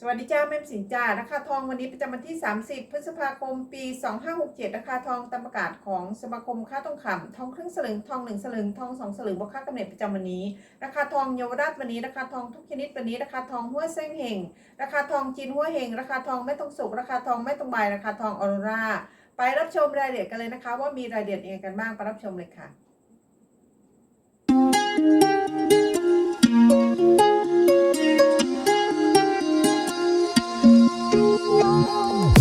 สวัสดีจ้าแม่สินจ้าราคาทองวันนี้ประจำวันที่ 30 พฤษภาคม ปี 2567ราคาทองตามประกาศของสมาคมค่าทองคำทองครึ่งสลึงทอง1สลึงทอง2สลึงบวกค่ากำเนิดประจำวันนี้ ราคาทองเยาวราชวันนี้ราคาทองทุกชนิดวันนี้ราคาทองหัวเส้งเฮงราคาทองจีนหัวเฮงราคาทองไม่ต้องสุกราคาทองไม่ต้องใบราคาทองออโรราไปรับชมรายละเอียดกันเลยนะคะ ว่ามีรายละเอียดยังไงกันบ้างไปรับชมเลยค่ะ Oh.